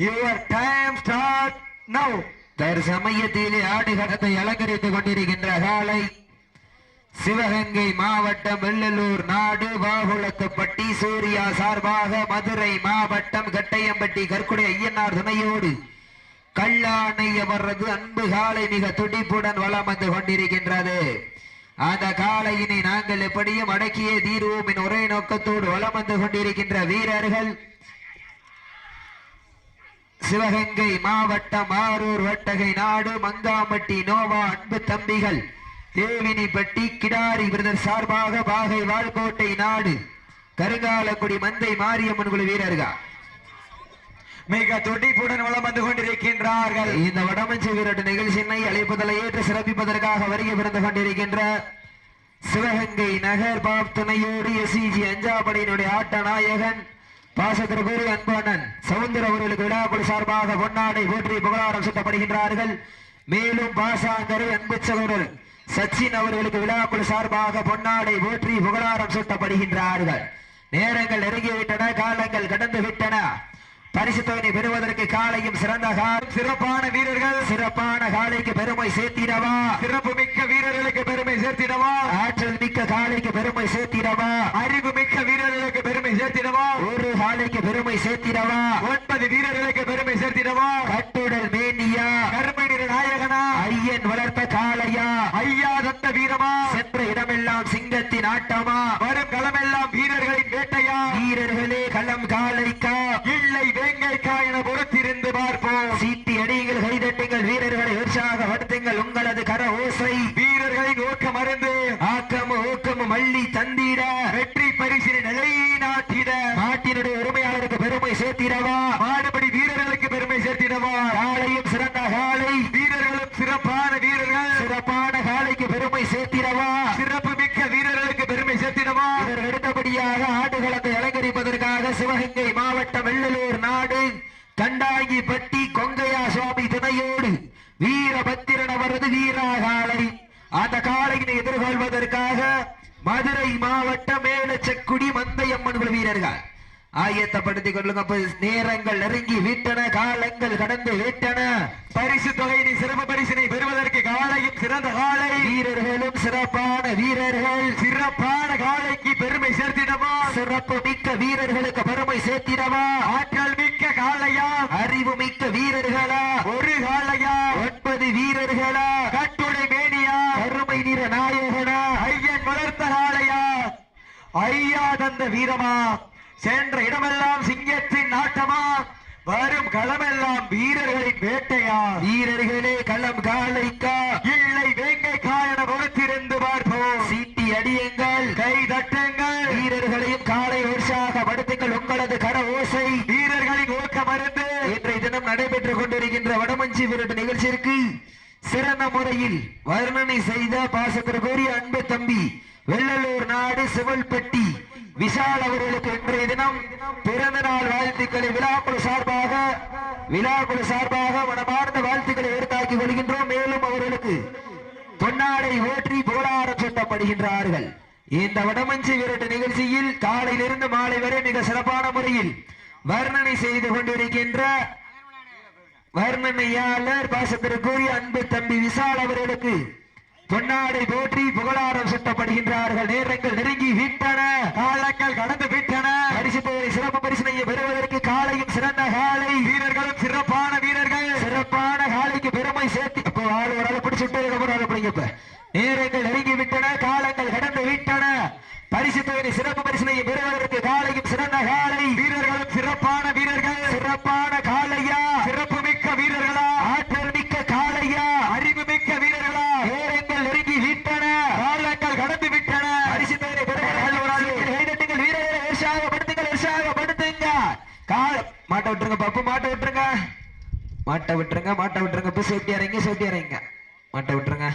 Your time start now தற்சமயத்திலே ஆடுகளத்தை அலங்கரித்துக் கொண்டிருக்கின்ற காலை சிவகங்கை மாவட்டம் வெள்ளலூர் நாடு வாகுளத்துப்பட்டி சூர்யா சார்பாக மதுரை மாவட்டம் கட்டையம்பட்டி கற்குடை ஐயனார் துணையோடு கல்லானை அவரது அன்பு காலை மிக துடிப்புடன் வலம் வந்து கொண்டிருக்கின்றது. அந்த காலையினை நாங்கள் எப்படியும் அடக்கியே தீர்வோம் என் ஒரே நோக்கத்தோடு வலம் வந்து கொண்டிருக்கின்ற வீரர்கள் சிவகங்கை மாவட்டம் ஆரூர் வட்டகை நாடு மங்காம்பட்டி நோவா அன்பு தம்பிகள். தேவினிப்பட்டி கிடாரி பிரதர் சார்பாக பாகை வாழ்கோட்டை நாடு. கருங்காலக்குடி மந்தை மாரியம்மன் குழு வீரர்கள். மிக துடிப்புடன் வளம் வந்து கொண்டிருக்கின்றார்கள். இந்த வடமஞ்சி வீரட்டு நிகழ்ச்சியினை அழைப்பதலை ஏற்று சிறப்பிப்பதற்காக வருகை பிறந்து கொண்டிருக்கின்ற சிவகங்கை நகர் பாப் துணையோடு எஸ்இஜி அஞ்சாபடையினுடைய ஆட்ட நாயகன் பாசத்திற்குரிய அன்பண்ணன் சவுந்தர அவர்களுக்கு விழாக்குழு சார்பாக பொன்னாடை போற்றி புகழாரம் சுட்டப்படுகின்றார்கள். மேலும் பாசாங்கரை அன்பு சகோதரர் சச்சின் அவர்களுக்கு விழாக்குழு சார்பாக பொன்னாடை போற்றி புகழாரம் சுட்டப்படுகின்றார்கள். நேரங்கள் நெருங்கிவிட்டன காலங்கள் கடந்து விட்டன. பரிசு தொகையை பெறுவதற்கு காலையும் சிறந்த சிறப்பான வீரர்கள். சிறப்பான காலைக்கு பெருமை சேர்த்திடவா. சிறப்பு மிக்க வீரர்களுக்கு பெருமை சேர்த்திடவா. ஆற்றல் மிக்க காலைக்கு பெருமை சேர்த்திடவா. அறிவு மிக்க வீரர்களுக்கு பெருமை சேர்த்திடவா. ஒரு காலைக்கு பெருமை சேர்த்திடவா. ஒன்பது வீரர்களுக்கு பெருமை சேர்த்திடவா. கட்டுடல் மேனியா. கருமை நிற நாயகனா. ஐயன் வளர்த்த காளையா. ஐயா தந்த வீரமா. சென்ற இடமெல்லாம் சிங்கத்தின் ஆட்டமா. வரும் களமெல்லாம் வீரர்களின் வேட்டையா. வீரர்களே வேங்கைக்கா என பொறுத்திருந்து பார்ப்போம். சீட்டி அடியுங்கள் கைதட்டுங்கள் வீரர்களை உற்சாகப்படுத்துங்கள் உங்களது கர ஓசை. வீரர்களின் ஊக்கம் அருந்து. ஆக்கமும் ஊக்கமும் மள்ளி தந்திட. வெற்றி பரிசினை நிலைநாட்டிட. நாட்டினுடைய உரிமையாளருக்கு பெருமை சேர்த்திடவா? மாடுபடி வீரர்களுக்கு பெருமை சேர்த்திடவா? காலையும் சிறந்த காலை வீரர்களும் சிறப்பான வீரர்கள். சிறப்பான காலைக்கு பெருமை சேர்த்திடவா? சிறப்பு மிக்க வீரர்களுக்கு பெருமை சேர்த்திடவா? அடுத்தபடியாக ஆடுகளத்தை அலங்கரிப்பதற்காக சிவகங்கை மாவட்டம் வெள்ளலூர் நாடு கண்டாங்கிப்பட்டி கொங்கையா சுவாமி துணையோடு வீரபத்திரன் அவரது வீராகாலை. அந்த காலையினை எதிர்கொள்வதற்காக மதுரை மாவட்டம் மேலச்சக்குடி மந்தையம்மன் குழு வீரர்கள். ஆயத்தப்படுத்திக் கொள்ளுங்க நேரங்கள் நெருங்கி விட்டன காலங்கள் கடந்து விட்டன. பரிசு தொகையினை சிறப்பு பரிசினை பெறுவதற்கு காலையும் சிறந்த காலை. வீரர்கள் சிறப்பான வீரர்கள் சிறப்பான காலைக்கு பெருமை சேர்த்திடவா? சிறப்பு மிக்க வீரர்களுக்கு பெருமை சேர்த்திடவா? ஆற்றல் மிக்க காளையா? அறிவு மிக்க வீரர்களா? ஒரு காளையா? ஒன்பது வீரர்களா? கட்டுடை மேனியா? பெருமை நிற நாயகனா? ஐயன் வளர்த்த காளையா? ஐயா தந்த வீரமா? சென்ற இடமெல்லாம் சிங்கத்தின் நாட்டமா? வரும் களமெல்லாம் வீரர்களின் வேட்டையா? வீரர்களே களம் காலைக்கா இல்லை வேங்க காயன பொறுத்திருந்து பார்ப்போம் சீட்டி அடியுங்கள் கை தட்டுங்கள் வீரர்களையும் காலை உற்சாகப்படுத்துங்கள் உங்களது கர ஓசை வீரர்களின் ஓக்க மருந்து. இன்றைய தினம் நடைபெற்றுக் கொண்டிருக்கின்ற வடமஞ்சி விரட்டு நிகழ்ச்சிக்கு சிறந்த முறையில் வர்ணனை செய்த பாசத்திற்குரிய அன்பு தம்பி வெள்ளலூர் நாடு சிவல்பட்டி விஷால் அவர்களுக்கு இன்றைய தினம் பிறந்த நாள் வாழ்த்துக்களை விழாக்குழு சார்பாக விழாக்குழு சார்பாக மனமார்ந்த வாழ்த்துக்களை எடுத்தாக்கிக் கொள்கின்றோம். மேலும் அவர்களுக்கு பொன்னாடை ஓற்றி புகழாரம் சூட்டப்படுகின்றார்கள். இந்த வடமஞ்சி விரட்டு நிகழ்ச்சியில் காலையிலிருந்து மாலை வரை மிக சிறப்பான முறையில் வர்ணனை செய்து கொண்டிருக்கின்ற வர்ணனையாளர் பாசத்திற்குரிய அன்பு தம்பி விசால் அவர்களுக்கு பொன்னாடை போற்றி புகழாரம் சுட்டப்படுகின்றார்கள். நேரங்கள் நெருங்கி விட்டன. காலங்கள் கடந்து விட்டன. பரிசு சிறப்பு பரிசனையை பெறுவதற்கு காலையும் சிறந்த காலை. வீரர்களும் சிறப்பான வீரர்கள். சிறப்பான காலைக்கு பெருமை சேர்த்து ஆள் ஒரு ஆள் பிடிச்சு விட்டு ஆள் நேரங்கள் நெருங்கி விட்டன காலங்கள் கடந்து விட்டன பரிசு தொகை பெறுவதற்கு காலையும் சிறந்த காலை. வீரர்களும் சிறப்பான வீரர்கள். சிறப்பான காலையா? சிறப்பு மிக்க வீரர்களா? ஆற்றல் மிக்க காலையா? அறிவு மிக்க வீரர்களா? நேரங்கள் நெருங்கி விட்டன. காலங்கள் கடந்து விட்டன. தொகை பெறுவதற்கு கைதட்டுங்கள் வீரர்களை உற்சாகப்படுத்துங்கள் உற்சாகப்படுத்துங்க. கால மாட்ட விட்டுருங்க பப்பு மாட்ட விட்டுருங்க. மாட்ட விட்டுருங்க மாட்ட விட்டுருங்க. இப்ப சேஃப்டி இறங்க சேஃப்டி இறங்க. மாட்ட விட்டுருங்க.